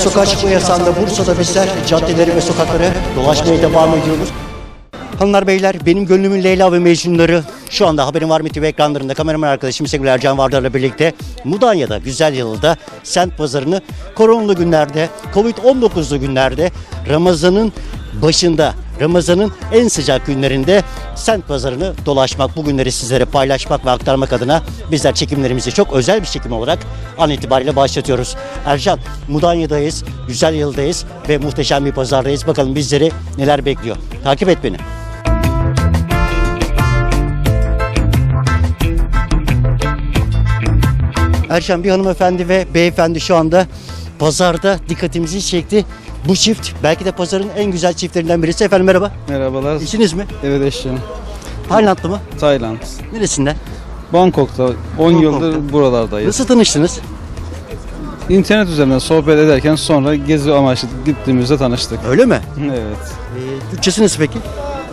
sokağa çıkma yasağında Bursa'da bizler caddeleri ve sokakları dolaşmaya devam ediyoruz. Hanımlar beyler benim gönlümün Leyla ve Mecnunları şu anda Haberin Var mı TV ekranlarında kameraman arkadaşım sevgili Ercan Vardar'la birlikte Mudanya'da güzel yılda sent pazarını koronalı günlerde Covid-19'lu günlerde Ramazan'ın başında Ramazan'ın en sıcak günlerinde sent pazarını dolaşmak, bu günleri sizlere paylaşmak ve aktarmak adına bizler çekimlerimizi çok özel bir çekim olarak an itibariyle başlatıyoruz. Ercan, Mudanya'dayız, güzel yıldayız ve muhteşem bir pazardayız. Bakalım bizleri neler bekliyor. Takip et beni. Erşen bir hanımefendi ve beyefendi şu anda pazarda dikkatimizi çekti. Bu çift belki de pazarın en güzel çiftlerinden birisi. Efendim merhaba. Merhabalar. İşiniz mi? Evet eşim. Taylandlı mı? Tayland. Neresinden? Bangkok'ta 10 Bangkok'ta. yıldır buralardayız. Nasıl tanıştınız? İnternet üzerinden sohbet ederken sonra gezi amaçlı gittiğimizde tanıştık. Öyle mi? Evet. Ee, Türkçesi nasıl peki?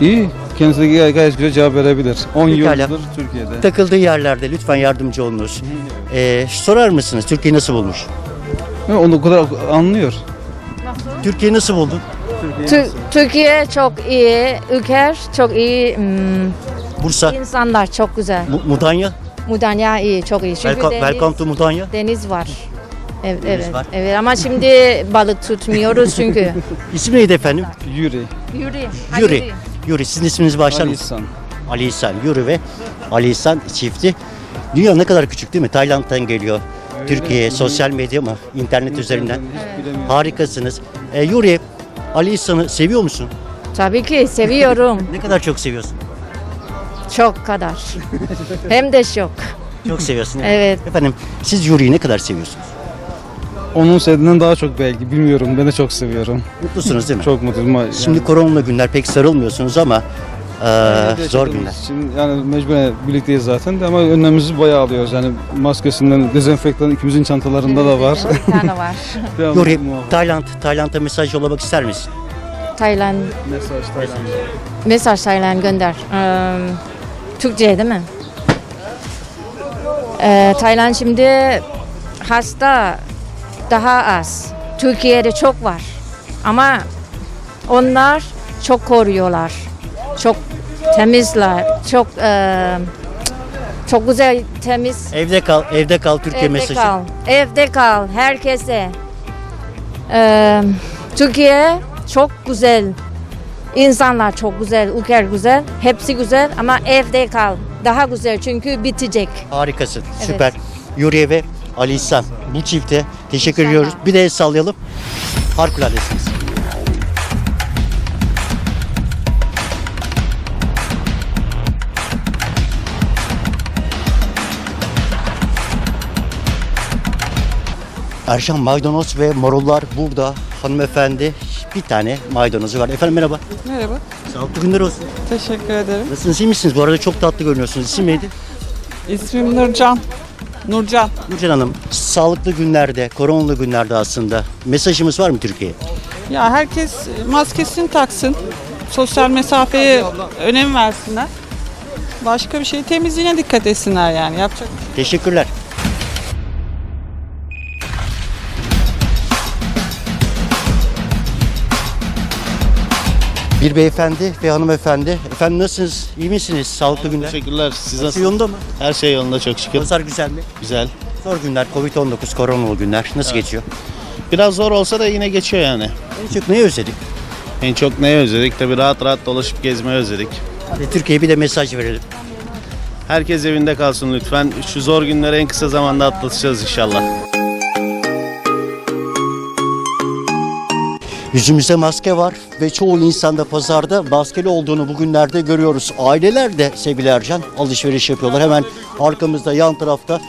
İyi. Kendisi de gay- gayet güzel cevap verebilir. 10 Pekala. yıldır Türkiye'de. Takıldığı yerlerde lütfen yardımcı olunuz. Ee, sorar mısınız Türkiye'yi nasıl bulmuş? Ve onu o kadar anlıyor. Türkiye'yi nasıl buldun? Tü- Türkiye çok iyi, ülke çok iyi, hmm, Bursa, insanlar çok güzel. Mu- Mudanya. Mudanya iyi, çok iyi. Çünkü Welcome, deniz, welcome to Mudanya. deniz var. Evet, Deniz evet, var. evet. Ama şimdi balık tutmuyoruz çünkü. İsim neydi efendim? Yuri. Yuri. Yuri. Yuri sizin isminizi başlar Ali mısınız? İhsan. Ali İhsan Yuri ve Ali İhsan çifti. Dünya ne kadar küçük değil mi? Tayland'dan geliyor. Türkiye, sosyal medya mı? İnternet üzerinden. Hiç bilemiyorum. Harikasınız. Ee, Yuri, Ali İhsan'ı seviyor musun? Tabii ki seviyorum. Ne kadar çok seviyorsun? çok kadar. Hem de çok. Çok seviyorsun. değil mi? Evet. Efendim, siz Yuri'yi ne kadar seviyorsunuz? Onun sevdiğinden daha çok belki. Bilmiyorum. Ben de çok seviyorum. Mutlusunuz değil mi? Çok mutluyum. Yani- Şimdi koronalı günler pek sarılmıyorsunuz ama e, Yani zor günler. için yani mecburen birlikteyiz zaten de ama önlemimizi bayağı alıyoruz. Yani maskesinden dezenfektan ikimizin çantalarında da var. Bir tane var. Devamlı Yuri. Tayland, Tayland'a mesaj yollamak ister misin? Tayland, Mesaj Tayland. mesaj Tayland gönder. Ee, Türkçe değil mi? Ee, Tayland şimdi hasta daha az. Türkiye'de çok var. Ama onlar çok koruyorlar. Çok temizler. Çok e, çok güzel temiz. Evde kal, evde kal Türkiye Evde mesajı. kal. Evde kal herkese. Ee, Türkiye çok güzel. İnsanlar çok güzel, ülke güzel, hepsi güzel ama evde kal. Daha güzel çünkü bitecek. Harikasın, Evet. süper. Yuriye ve Ali İhsan bu çifte teşekkür İnşallah. ediyoruz. Bir de el sallayalım. Harikuladesiniz. Erşan maydanoz ve marullar burada. Hanımefendi bir tane maydanozu var. Efendim merhaba. Merhaba, Sağlıklı günler olsun. teşekkür ederim. Nasılsınız iyi misiniz? Bu arada çok tatlı görünüyorsunuz. İsim neydi? İsmim Nurcan. Nurcan. Nurcan Hanım, sağlıklı günlerde, koronalı günlerde aslında mesajımız var mı Türkiye'ye? Ya herkes maskesini taksın. Sosyal mesafeye önem versinler. Başka bir şey temizliğine dikkat etsinler yani. Yapacak Teşekkürler. Bir beyefendi ve hanımefendi. Efendim nasılsınız? İyi misiniz? Sağlıklı günler. Teşekkürler. Siz Nasıl nasılsınız? yolunda mı? Her şey yolunda çok şükür. Pazar güzel mi? Güzel. Zor günler, Covid-19, koronalı günler. Nasıl geçiyor? Biraz zor olsa da yine geçiyor yani. En çok neyi özledik? En çok neyi özledik? Tabii rahat rahat dolaşıp gezmeyi özledik. Hadi Türkiye'ye bir de mesaj verelim. Herkes evinde kalsın lütfen. Şu zor günleri en kısa zamanda atlatacağız inşallah. Yüzümüzde maske var ve çoğu insanda pazarda maskeli olduğunu bugünlerde görüyoruz. Aileler de sevgili Ercan alışveriş yapıyorlar. Hemen arkamızda yan tarafta.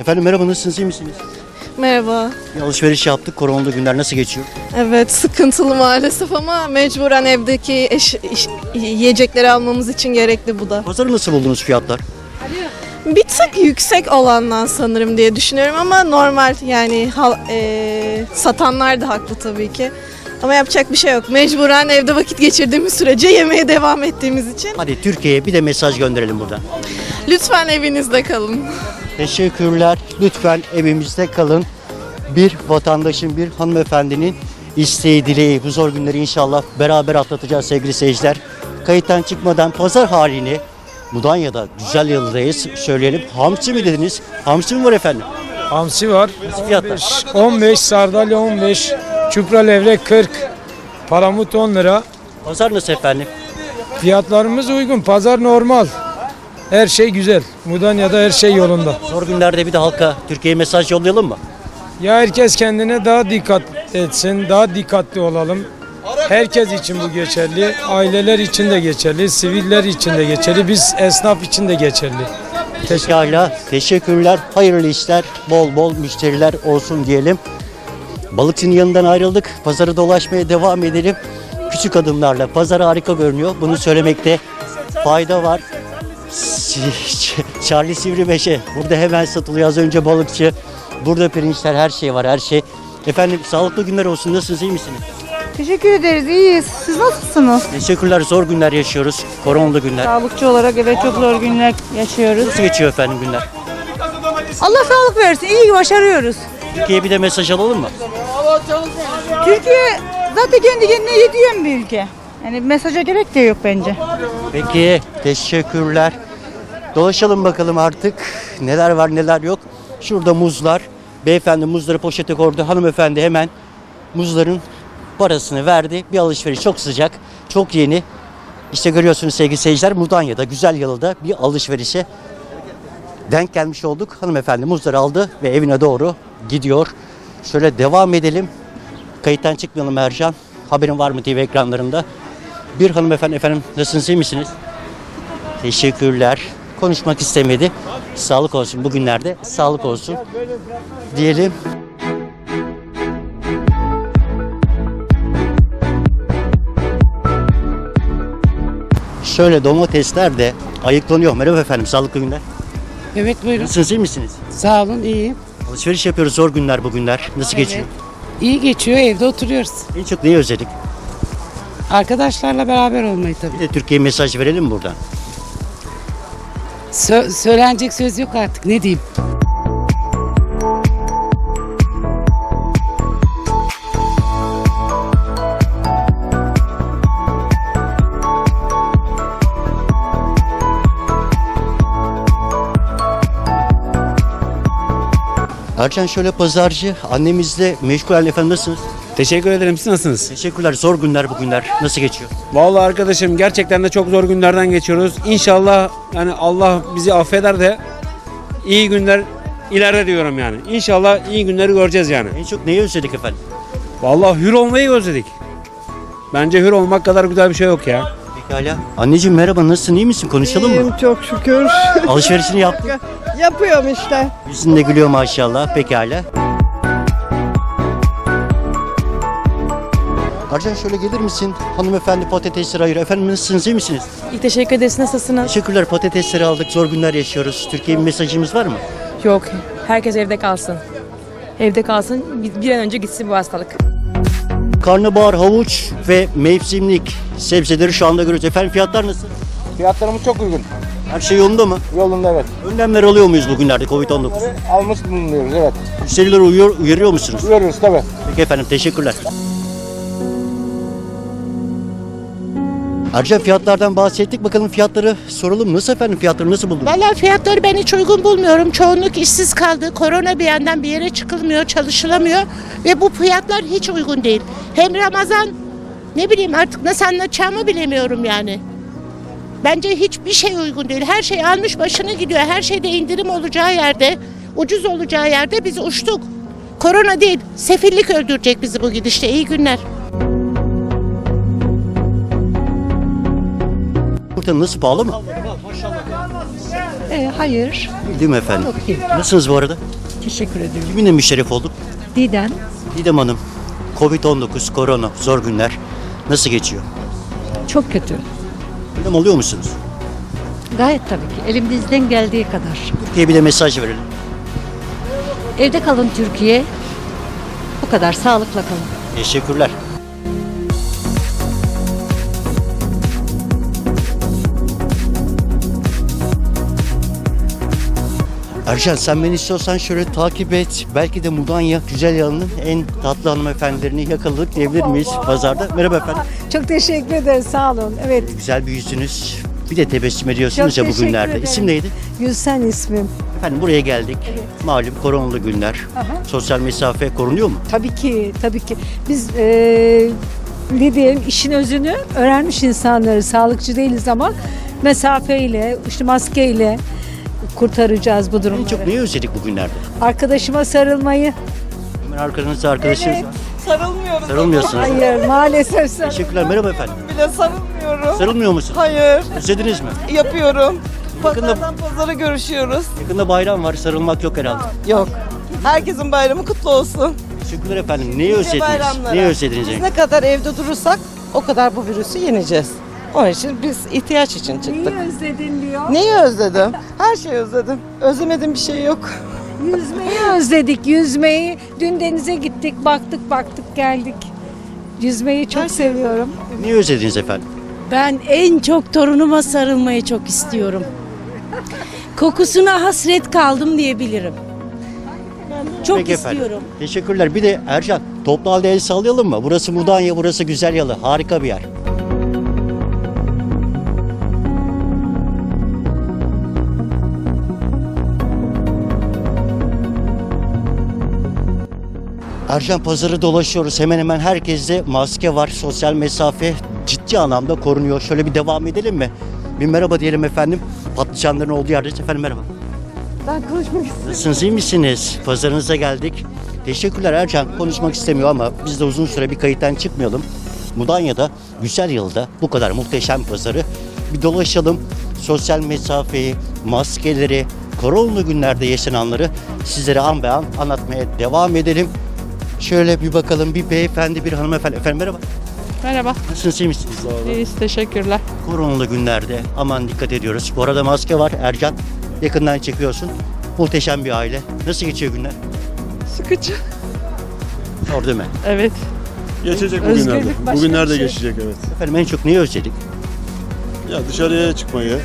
Efendim merhaba nasılsınız iyi misiniz? Merhaba. Bir alışveriş yaptık. Koronalı günler nasıl geçiyor? Evet sıkıntılı maalesef ama mecburen evdeki eş, iş- yiyecekleri almamız için gerekli bu da. Pazarı nasıl buldunuz fiyatlar? Bir tık yüksek olandan sanırım diye düşünüyorum ama normal yani hal- eee, satanlar da haklı tabii ki. Ama yapacak bir şey yok. Mecburen evde vakit geçirdiğimiz sürece yemeye devam ettiğimiz için. Hadi Türkiye'ye bir de mesaj gönderelim buradan. Lütfen evinizde kalın. Teşekkürler. Lütfen evimizde kalın. bir vatandaşın, bir hanımefendinin isteği, dileği. Bu zor günleri inşallah beraber atlatacağız sevgili seyirciler. Kayıttan çıkmadan pazar halini Mudanya'da güzel yıldayız. Söyleyelim. Hamsi mi dediniz? Hamsi mi var efendim? Hamsi var. Nasıl fiyatlar? 15, sardalya 15, çupra levrek 40, palamut 10 lira. Pazar nasıl efendim? Fiyatlarımız uygun, pazar normal. Her şey güzel. Mudanya'da her şey yolunda. Zor günlerde bir de halka Türkiye'ye mesaj yollayalım mı? Ya herkes kendine daha dikkat etsin, daha dikkatli olalım. Herkes için bu geçerli. Aileler için de geçerli, siviller için de geçerli, biz esnaf için de geçerli. Pekala. Teşekkürler. Hayırlı işler. Bol bol müşteriler olsun diyelim. Balıkçının yanından ayrıldık. Pazarı dolaşmaya devam edelim. Küçük adımlarla. Pazar harika görünüyor. Bunu söylemekte fayda var. Charlie Sivribeşe. Burada hemen satılıyor. Az önce balıkçı. Burada pirinçler, her şey var, her şey. Efendim sağlıklı günler olsun. Nasılsınız, iyi misiniz? Teşekkür ederiz. iyiyiz. Siz nasılsınız? Teşekkürler. Zor günler yaşıyoruz. Koronalı günler. Sağlıkçı olarak evet çok zor günler yaşıyoruz. Nasıl geçiyor efendim günler? Allah sağlık versin. İyi başarıyoruz. Türkiye'ye bir de mesaj alalım mı? Türkiye zaten kendi kendine yetiyen bir ülke. Yani mesaja gerek de yok bence. Peki, teşekkürler. Dolaşalım bakalım artık. Neler var neler yok. Şurada muzlar. Beyefendi muzları poşete koydu. Hanımefendi hemen muzların parasını verdi. Bir alışveriş çok sıcak, çok yeni. İşte görüyorsunuz sevgili seyirciler Mudanya'da güzel yalıda bir alışverişe denk gelmiş olduk. Hanımefendi muzları aldı ve evine doğru gidiyor. Şöyle devam edelim. Kayıttan çıkmayalım Ercan. Haberin var mı TV ekranlarında? Bir hanımefendi efendim nasılsınız iyi misiniz? Teşekkürler. Konuşmak istemedi. Sağlık olsun bugünlerde. Sağlık olsun. Diyelim. Şöyle domatesler de ayıklanıyor. Merhaba efendim. Sağlıklı günler. Evet buyurun. Nasılsınız iyi misiniz? Sağ olun iyiyim. Alışveriş yapıyoruz zor günler bugünler. Nasıl geçiyor? İyi geçiyor evde oturuyoruz. En çok neyi özledik? Arkadaşlarla beraber olmayı tabii. Bir de Türkiye'ye mesaj verelim mi buradan? Sö- söylenecek söz yok artık ne diyeyim. Ercan şöyle pazarcı. Annemizle meşgul halde efendim nasılsınız? Teşekkür ederim. Siz nasılsınız? Teşekkürler. Zor günler bugünler. Nasıl geçiyor? Vallahi arkadaşım gerçekten de çok zor günlerden geçiyoruz. İnşallah yani Allah bizi affeder de iyi günler ileride diyorum yani. İnşallah iyi günleri göreceğiz yani. En çok neyi özledik efendim? Vallahi hür olmayı özledik. Bence hür olmak kadar güzel bir şey yok ya. Pekala. Anneciğim merhaba nasılsın iyi misin? Konuşalım mı? Çok şükür. Alışverişini yaptık. Yapıyorum işte. Yüzün de gülüyor maşallah. Pekala. Ercan şöyle gelir misin? Hanımefendi patatesleri ayır. Efendim nasılsınız iyi misiniz? İyi teşekkür ederiz. Nasılsınız? Teşekkürler patatesleri aldık. Zor günler yaşıyoruz. Türkiye'ye bir mesajımız var mı? Yok. Herkes evde kalsın. Evde kalsın. Bir, bir an önce gitsin bu hastalık. Karnabahar, havuç ve mevsimlik sebzeleri şu anda görüyoruz. Efendim fiyatlar nasıl? Fiyatlarımız çok uygun. Her şey yolunda mı? Yolunda evet. Önlemler alıyor muyuz bugünlerde Covid-19? Almış bulunuyoruz evet. Müşterileri uyuyor, uyarıyor musunuz? Uyarıyoruz tabii. Peki efendim teşekkürler. Ercan fiyatlardan bahsettik. Bakalım fiyatları soralım. Nasıl efendim fiyatları nasıl buldunuz? Valla fiyatları ben hiç uygun bulmuyorum. Çoğunluk işsiz kaldı. Korona bir yandan bir yere çıkılmıyor, çalışılamıyor. Ve bu fiyatlar hiç uygun değil. Hem Ramazan ne bileyim artık nasıl anlatacağımı bilemiyorum yani. Bence hiçbir şey uygun değil. Her şey almış başını gidiyor. Her şeyde indirim olacağı yerde, ucuz olacağı yerde biz uçtuk. Korona değil, sefillik öldürecek bizi bu gidişte. İyi günler. Burada nasıl pahalı mı? E, hayır. Değil mi efendim? Nasılsınız bu arada? Teşekkür ederim. Kiminle müşerref olduk? Didem. Didem Hanım. Covid-19, korona, zor günler. Nasıl geçiyor? Çok kötü. Önlem alıyor musunuz? Gayet tabii ki. Elimizden geldiği kadar. Türkiye'ye bir de mesaj verelim. Evde kalın Türkiye. Bu kadar. Sağlıkla kalın. Teşekkürler. Ercan sen beni istiyorsan şöyle takip et. Belki de Mudanya Güzel Yalı'nın en tatlı hanımefendilerini yakaladık diyebilir miyiz pazarda? Merhaba efendim. Çok teşekkür ederiz. Sağ olun. Evet. Güzel bir yüzünüz. Bir de tebessüm ediyorsunuz Çok ya teşekkür bugünlerde. ederim. İsim neydi? Gülsen ismim. Efendim buraya geldik. Malum koronalı günler. Sosyal mesafe korunuyor mu? Tabii ki, tabii ki. Biz eee ne diyelim işin özünü öğrenmiş insanları, sağlıkçı değiliz ama mesafeyle, işte maskeyle kurtaracağız bu En durumları. çok neyi özledik bugünlerde? Arkadaşıma sarılmayı. Hemen arkanızda arkadaşınız Evet. var. Sarılmıyoruz. Sarılmıyorsunuz. Hayır, maalesef sarıl- Teşekkürler. Merhaba efendim. Bile sarılmıyorum. Sarılmıyor musun? Hayır. Özlediniz mi? Yapıyorum. Yakında- Pazardan pazara görüşüyoruz. Yakında bayram var. Sarılmak yok herhalde. Yok. Herkesin bayramı kutlu olsun. Teşekkürler efendim. Neyi Nice özlediniz? bayramlara. Neyi özlediniz? en Biz ne kadar evde durursak o kadar bu virüsü yeneceğiz. Onun için biz ihtiyaç için çıktık. Neyi özledin diyor. Neyi özledim? Her şeyi özledim. Özlemediğim bir şey yok. Yüzmeyi özledik, yüzmeyi. Dün denize gittik, baktık baktık geldik. Yüzmeyi çok seviyorum. Neyi özlediniz efendim? Ben en çok torunuma sarılmayı çok istiyorum. Kokusuna hasret kaldım diyebilirim. Çok Peki efendim. istiyorum. Teşekkürler. Bir de Ercan toplu halde el sallayalım mı? Burası Mudanya, burası Güzel Yalı. Harika bir yer. Ercan pazarı dolaşıyoruz. Hemen hemen herkeste maske var. Sosyal mesafe ciddi anlamda korunuyor. Şöyle bir devam edelim mi? Bir merhaba diyelim efendim. Patlıcanların olduğu yerdeyiz. Efendim merhaba. Ben konuşmak istiyorum. Nasılsınız, iyi misiniz? Pazarınıza geldik. Teşekkürler Ercan. Konuşmak istemiyor ama biz de uzun süre bir kayıttan çıkmayalım. Mudanya'da, Güzel Yılda bu kadar muhteşem pazarı bir dolaşalım. Sosyal mesafeyi, maskeleri, koronalı günlerde yaşananları sizlere an be an anlatmaya devam edelim. Şöyle bir bakalım bir beyefendi bir hanımefendi. Efendim merhaba. Merhaba. Nasılsınız iyi misiniz? İyiyiz. Teşekkürler. Koronalı günlerde aman dikkat ediyoruz. Bu arada maske var Ercan. Yakından çekiyorsun. Muhteşem bir aile. Nasıl geçiyor günler? Sıkıcı. Zor değil mi? Evet. Geçecek Özgürlük bugünlerde. başka Bugünlerde bir şey. geçecek evet. Efendim en çok neyi özledik? Ya dışarıya çıkmayı,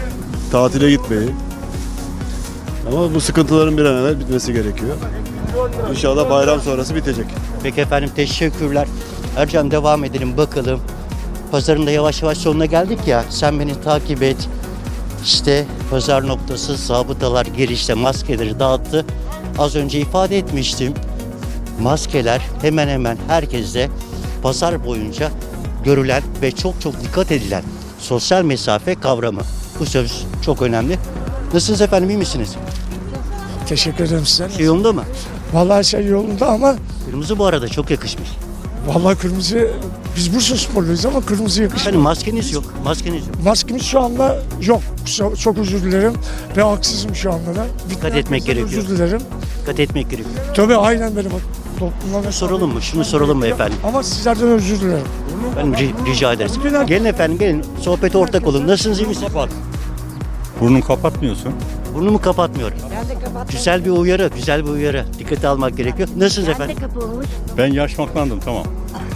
tatile gitmeyi. Ama bu sıkıntıların bir an evvel bitmesi gerekiyor. İnşallah bayram sonrası bitecek. Peki efendim teşekkürler. Ercan devam edelim bakalım. Pazarın da yavaş yavaş sonuna geldik ya. Sen beni takip et. İşte pazar noktası zabıtalar girişte maskeleri dağıttı. Az önce ifade etmiştim. Maskeler hemen hemen herkeste pazar boyunca görülen ve çok çok dikkat edilen sosyal mesafe kavramı. Bu söz çok önemli. Nasılsınız efendim iyi misiniz? Teşekkür ederim size. Şey yolunda mı? Vallahi şey yolunda ama Kırmızı bu arada çok yakışmış. vallahi kırmızı biz Bursa sporluyuz ama kırmızı yakışıyor. Efendim maskeniz yok. Maskeniz yok. Maskemiz şu anda yok. Çok, çok özür dilerim ve haksızım şu anda da. Dikkat etmek gerekiyor. Özür dilerim. Dikkat etmek gerekiyor. Tabii aynen benim topluma Şunu soralım mı? Şunu soralım mı efendim? Ama sizlerden özür dilerim. Ben ri- rica ederiz. Gelin efendim gelin. Sohbete ortak olun. Nasılsınız iyi misiniz? Burnunu kapatmıyorsun. Burnumu kapatmıyorum. Güzel bir uyarı, güzel bir uyarı. Dikkate almak gerekiyor. Nasılsınız efendim? Ben yaşmaklandım tamam.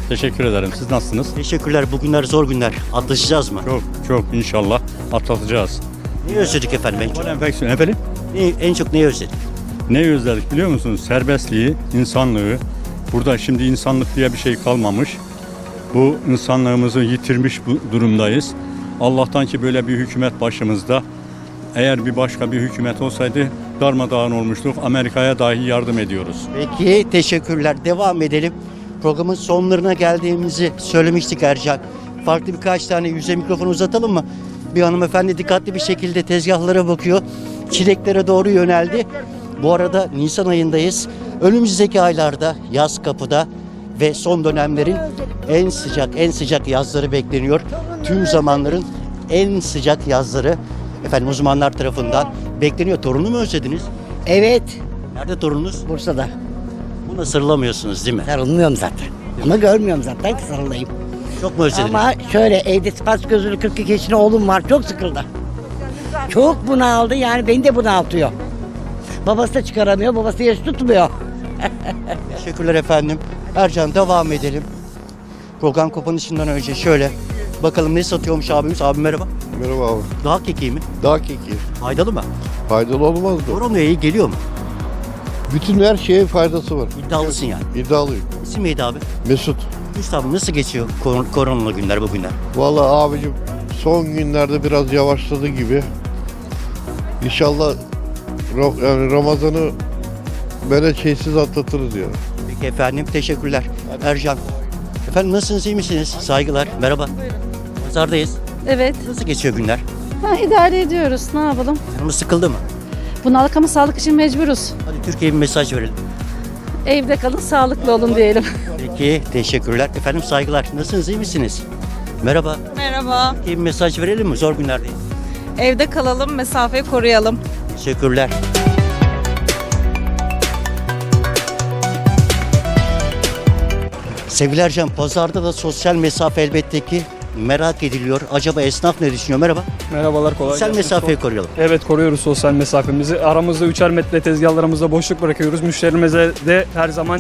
Teşekkür ederim. Siz nasılsınız? Teşekkürler. Bugünler zor günler. Atlaşacağız mı? Çok çok inşallah atlatacağız. Neyi özledik efendim en çok? Enfeksiyon efendim? Neyi- en çok neyi özledik? Ne özledik biliyor musunuz? Serbestliği, insanlığı. Burada şimdi insanlık diye bir şey kalmamış. Bu insanlığımızı yitirmiş bu durumdayız. Allah'tan ki böyle bir hükümet başımızda. Eğer bir başka bir hükümet olsaydı darmadağın olmuştuk. Amerika'ya dahi yardım ediyoruz. Peki teşekkürler. Devam edelim. Programın sonlarına geldiğimizi söylemiştik Ercan. Farklı birkaç tane yüze mikrofon uzatalım mı? Bir hanımefendi dikkatli bir şekilde tezgahlara bakıyor. Çileklere doğru yöneldi. Bu arada Nisan ayındayız. Önümüzdeki aylarda yaz kapıda ve son dönemlerin en sıcak en sıcak yazları bekleniyor. Tüm zamanların en sıcak yazları efendim uzmanlar tarafından bekleniyor. Torunu mu özlediniz? Evet. Nerede torununuz? Bursa'da. Buna sarılamıyorsunuz değil mi? Sarılmıyorum zaten. Ama görmüyorum zaten ki sarılayım. Çok mu özlediniz? Ama şöyle evde spas gözlü 42 yaşında oğlum var. Çok sıkıldı. Çok bunaldı yani beni de bunaltıyor. Babası da çıkaramıyor. Babası yaş tutmuyor. Teşekkürler efendim. Ercan devam edelim. Program kapanışından önce şöyle bakalım ne satıyormuş abimiz. Abi merhaba. Merhaba abi. Dağ kekiği mi? Daha keki. Faydalı mı? Faydalı olmaz mı? Koronaya iyi geliyor mu? Bütün her şeye faydası var. İddialısın yani. İddialıyım. İsim neydi abi? Mesut. Mesut abi nasıl geçiyor kor- koronalı günler bu günler? Vallahi abicim son günlerde biraz yavaşladı gibi. İnşallah yani Ramazan'ı böyle şeysiz atlatırız ya. Peki efendim teşekkürler. Ercan. Efendim nasılsınız iyi misiniz? Saygılar. Merhaba. Pazardayız. Evet. Nasıl geçiyor günler? Ha, idare ediyoruz. Ne yapalım? Canımız sıkıldı mı? Bunaldık ama sağlık için mecburuz. Hadi Türkiye'ye bir mesaj verelim. Evde kalın, sağlıklı olun diyelim. Peki teşekkürler. Efendim saygılar. Nasılsınız iyi misiniz? Merhaba. Merhaba. Türkiye'ye bir mesaj verelim mi? Zor günlerdeyiz. Evde kalalım, mesafeyi koruyalım. Teşekkürler. Sevgili Ercan, pazarda da sosyal mesafe elbette ki merak ediliyor. Acaba esnaf ne düşünüyor? Merhaba. Merhabalar kolay Sosyal mesafeyi koruyalım. Evet koruyoruz sosyal mesafemizi. Aramızda üçer metre tezgahlarımızda boşluk bırakıyoruz. Müşterimize de her zaman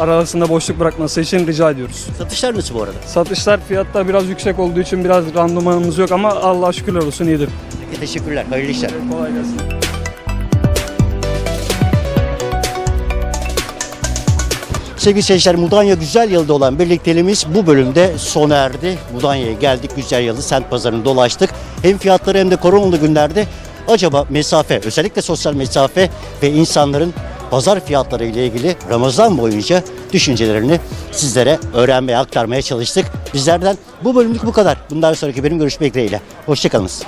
arasında boşluk bırakması için rica ediyoruz. Satışlar nasıl bu arada? Satışlar fiyatlar biraz yüksek olduğu için biraz randımanımız yok ama Allah'a şükürler olsun iyidir. Peki, teşekkürler. Hayırlı işler. Kolay gelsin. Sevgili seyirciler Mudanya Güzel Yalı'da olan birlikteliğimiz bu bölümde sona erdi. Mudanya'ya geldik Güzel Yalı Sent Pazarı'nı dolaştık. Hem fiyatları hem de koronalı günlerde acaba mesafe özellikle sosyal mesafe ve insanların pazar fiyatları ile ilgili Ramazan boyunca düşüncelerini sizlere öğrenmeye aktarmaya çalıştık. Bizlerden bu bölümlük bu kadar. Bundan sonraki benim görüşmek dileğiyle. Hoşçakalınız.